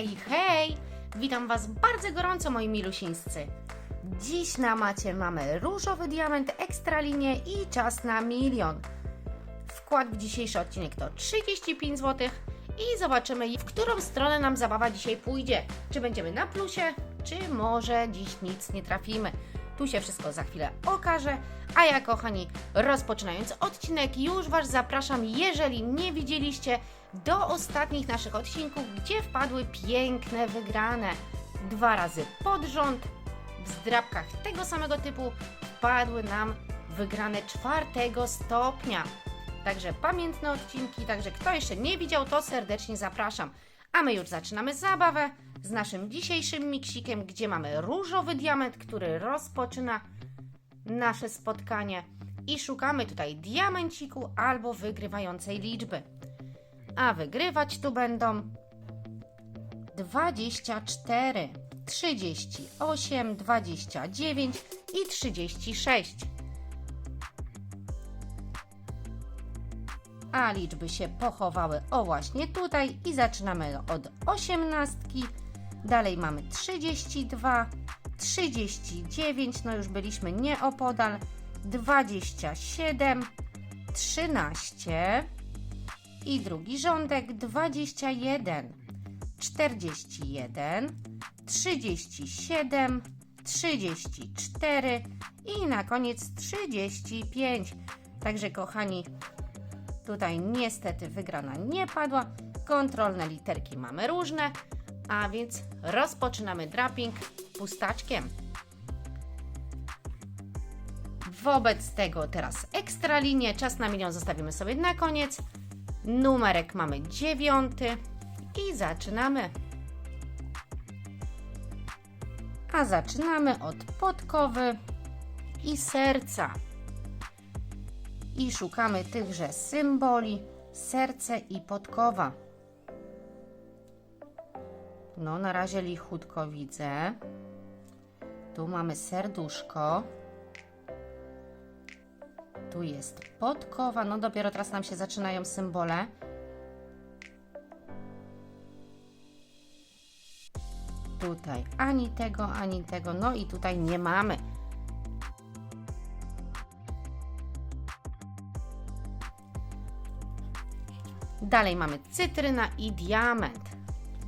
Hej, hej! Witam Was bardzo gorąco, moi milusińscy. Dziś na macie mamy różowy diament, ekstralinię i czas na milion. Wkład w dzisiejszy odcinek to 35 zł i zobaczymy, w którą stronę nam zabawa dzisiaj pójdzie. Czy będziemy na plusie, czy może dziś nic nie trafimy. Tu się wszystko za chwilę okaże, a ja kochani, rozpoczynając odcinek, już Was zapraszam, jeżeli nie widzieliście, do ostatnich naszych odcinków, gdzie wpadły piękne wygrane. Dwa razy pod rząd, w zdrabkach tego samego typu wpadły nam wygrane czwartego stopnia. Także pamiętne odcinki, także kto jeszcze nie widział, to serdecznie zapraszam. A my już zaczynamy zabawę z naszym dzisiejszym miksikiem, gdzie mamy różowy diament, który rozpoczyna nasze spotkanie i szukamy tutaj diamenciku albo wygrywającej liczby. A wygrywać tu będą 24, 38, 29 i 36. A liczby się pochowały o właśnie tutaj i zaczynamy od 18. Dalej mamy 32, 39, no już byliśmy nieopodal, 27, 13 i drugi rządek 21, 41, 37, 34 i na koniec 35. Także kochani, tutaj niestety wygrana nie padła. Kontrolne literki mamy różne, a więc rozpoczynamy draping pustaczkiem. Wobec tego teraz ekstra linię, czas na milion zostawimy sobie na koniec. Numerek mamy dziewiąty i zaczynamy. A zaczynamy od podkowy i serca. I szukamy tychże symboli serce i podkowa. No, na razie lichutko widzę. Tu mamy serduszko. Tu jest podkowa. No dopiero teraz nam się zaczynają symbole. Tutaj ani tego, ani tego. No i tutaj nie mamy. Dalej mamy cytryna i diament.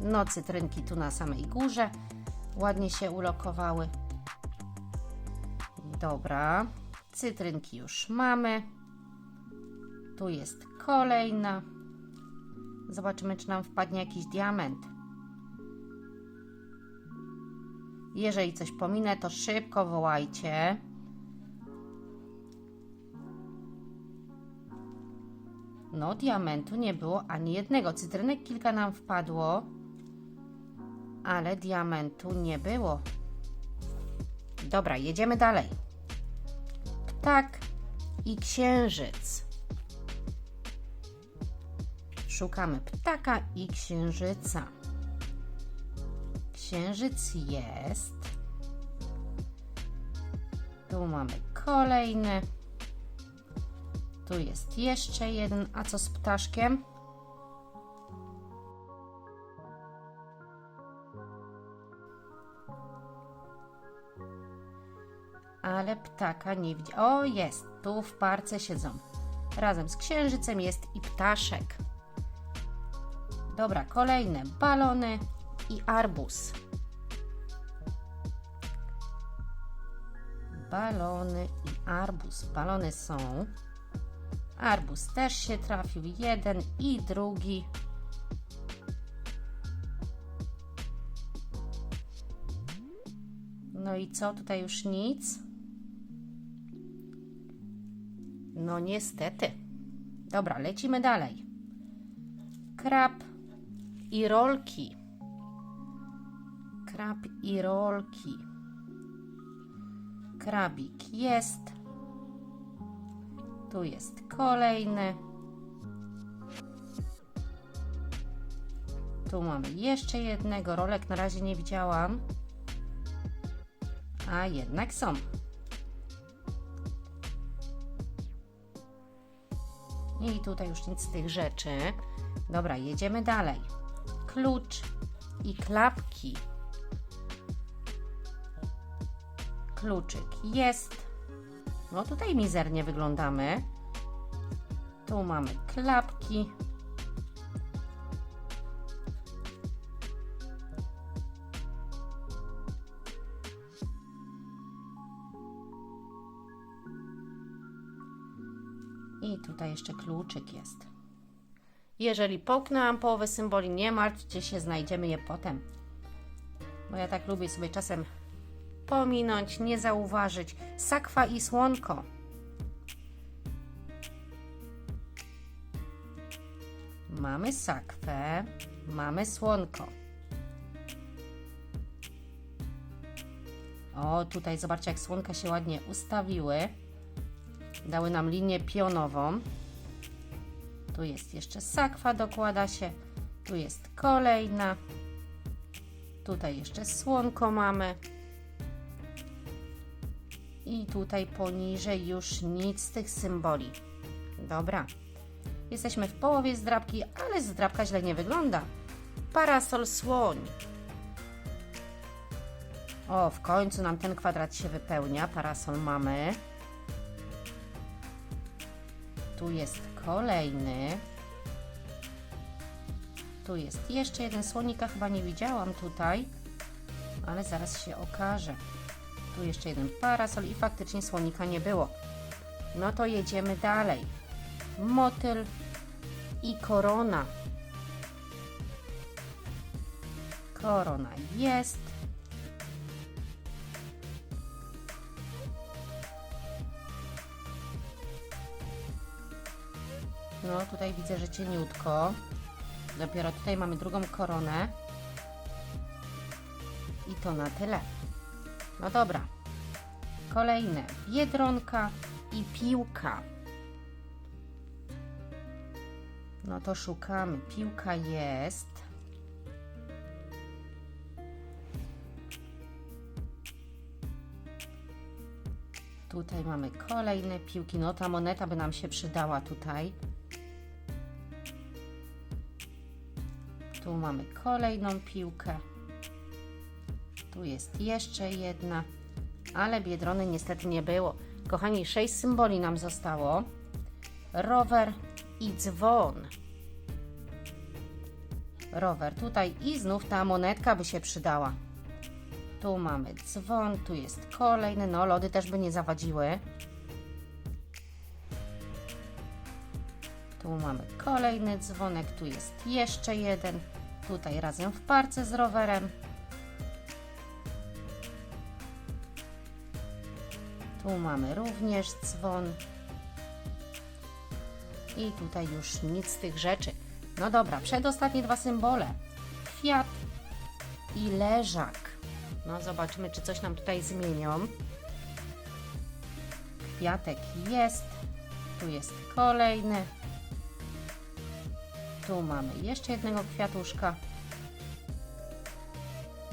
No cytrynki tu na samej górze. Ładnie się ulokowały. Dobra. Cytrynki już mamy. Tu jest kolejna. Zobaczymy, czy nam wpadnie jakiś diament. Jeżeli coś pominę, to szybko wołajcie. No, diamentu nie było ani jednego. Cytrynek kilka nam wpadło, ale diamentu nie było. Dobra, jedziemy dalej ptak i księżyc. Szukamy ptaka i księżyca. Księżyc jest. Tu mamy kolejny. Tu jest jeszcze jeden. A co z ptaszkiem? Ale ptaka nie widzi. O, jest, tu w parce siedzą. Razem z księżycem jest i ptaszek. Dobra, kolejne balony i arbus. Balony i arbus. Balony są. Arbus też się trafił. Jeden i drugi. No i co? Tutaj już nic. No niestety. Dobra, lecimy dalej. Krab i rolki. Krab i rolki. Krabik jest. Tu jest kolejny. Tu mamy jeszcze jednego. Rolek na razie nie widziałam. A jednak są. I tutaj już nic z tych rzeczy. Dobra, jedziemy dalej. Klucz i klapki. Kluczyk jest. No tutaj mizernie wyglądamy. Tu mamy klapki. Jeszcze kluczyk jest. Jeżeli połknęłam połowę symboli, nie martwcie się, znajdziemy je potem. Bo ja tak lubię sobie czasem pominąć, nie zauważyć. Sakwa i słonko. Mamy sakwę, mamy słonko. O, tutaj zobaczcie, jak słonka się ładnie ustawiły. Dały nam linię pionową. Tu jest jeszcze sakwa, dokłada się. Tu jest kolejna. Tutaj jeszcze słonko mamy. I tutaj poniżej już nic z tych symboli. Dobra. Jesteśmy w połowie zdrabki, ale zdrabka źle nie wygląda. Parasol słoń. O, w końcu nam ten kwadrat się wypełnia. Parasol mamy. Tu jest kolejny. Tu jest jeszcze jeden słonika, chyba nie widziałam tutaj, ale zaraz się okaże. Tu jeszcze jeden parasol i faktycznie słonika nie było. No to jedziemy dalej. Motyl i korona. Korona jest. No tutaj widzę, że cieniutko. Dopiero tutaj mamy drugą koronę. I to na tyle. No dobra. Kolejne. Biedronka i piłka. No to szukamy. Piłka jest. Tutaj mamy kolejne piłki. No ta moneta by nam się przydała tutaj. Tu mamy kolejną piłkę. Tu jest jeszcze jedna, ale biedrony niestety nie było. Kochani, sześć symboli nam zostało. Rower i dzwon. Rower tutaj i znów ta monetka by się przydała. Tu mamy dzwon, tu jest kolejny. No, lody też by nie zawadziły. Tu mamy kolejny dzwonek, tu jest jeszcze jeden. Tutaj razem w parce z rowerem. Tu mamy również dzwon. I tutaj już nic z tych rzeczy. No dobra, przedostatnie dwa symbole. Kwiat i leżak. No zobaczymy, czy coś nam tutaj zmienią. Kwiatek jest. Tu jest kolejny. Tu mamy jeszcze jednego kwiatuszka.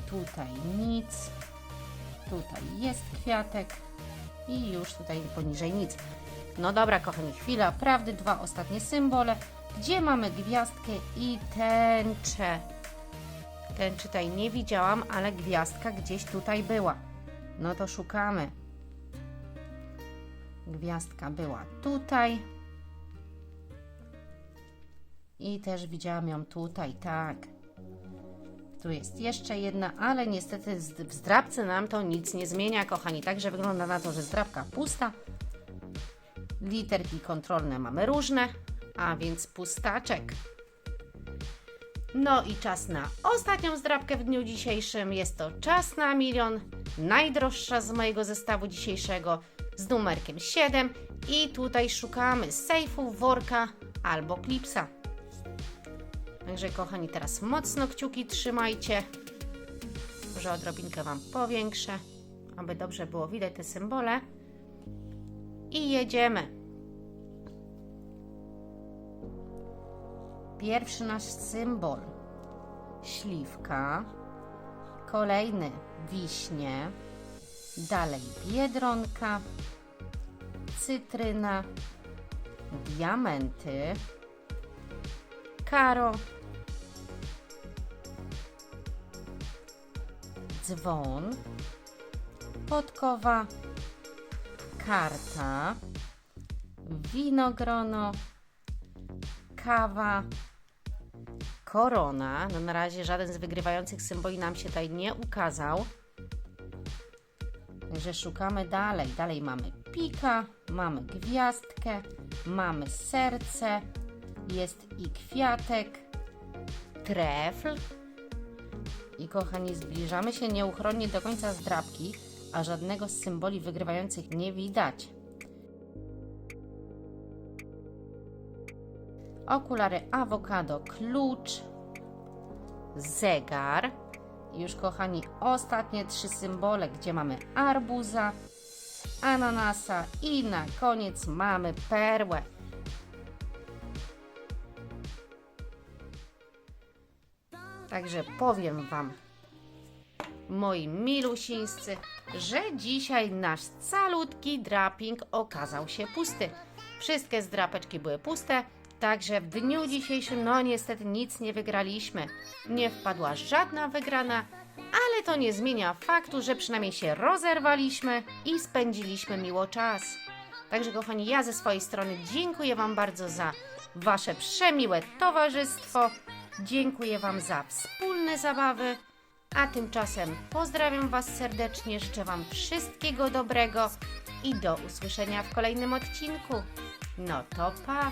Tutaj nic. Tutaj jest kwiatek. I już tutaj poniżej nic. No dobra, kochani, chwila prawdy. Dwa ostatnie symbole. Gdzie mamy gwiazdkę i tęczę? Tęczy tutaj nie widziałam, ale gwiazdka gdzieś tutaj była. No to szukamy. Gwiazdka była tutaj. I też widziałam ją tutaj, tak. Tu jest jeszcze jedna, ale niestety w zdrabce nam to nic nie zmienia, kochani. Także wygląda na to, że zdrabka pusta. Literki kontrolne mamy różne, a więc pustaczek. No i czas na ostatnią zdrabkę w dniu dzisiejszym. Jest to czas na milion, najdroższa z mojego zestawu dzisiejszego z numerkiem 7. I tutaj szukamy sejfu, worka albo klipsa. Także kochani, teraz mocno kciuki trzymajcie. Może odrobinkę Wam powiększę, aby dobrze było widać te symbole. I jedziemy. Pierwszy nasz symbol. Śliwka. Kolejny wiśnie. Dalej biedronka. Cytryna. Diamenty. Karo. Dzwon, podkowa, karta, winogrono, kawa, korona. No na razie żaden z wygrywających symboli nam się tutaj nie ukazał. Także szukamy dalej. Dalej mamy pika, mamy gwiazdkę, mamy serce, jest i kwiatek, trefl. I kochani, zbliżamy się nieuchronnie do końca zdrabki, a żadnego z symboli wygrywających nie widać. Okulary awokado, klucz, zegar. Już kochani, ostatnie trzy symbole, gdzie mamy arbuza, ananasa i na koniec mamy perłę. Także powiem Wam, moi milusińscy, że dzisiaj nasz calutki draping okazał się pusty. Wszystkie zdrapeczki były puste, także w dniu dzisiejszym, no niestety nic nie wygraliśmy. Nie wpadła żadna wygrana, ale to nie zmienia faktu, że przynajmniej się rozerwaliśmy i spędziliśmy miło czas. Także kochani, ja ze swojej strony dziękuję Wam bardzo za Wasze przemiłe towarzystwo. Dziękuję Wam za wspólne zabawy. A tymczasem pozdrawiam Was serdecznie, życzę Wam wszystkiego dobrego i do usłyszenia w kolejnym odcinku. No to pa!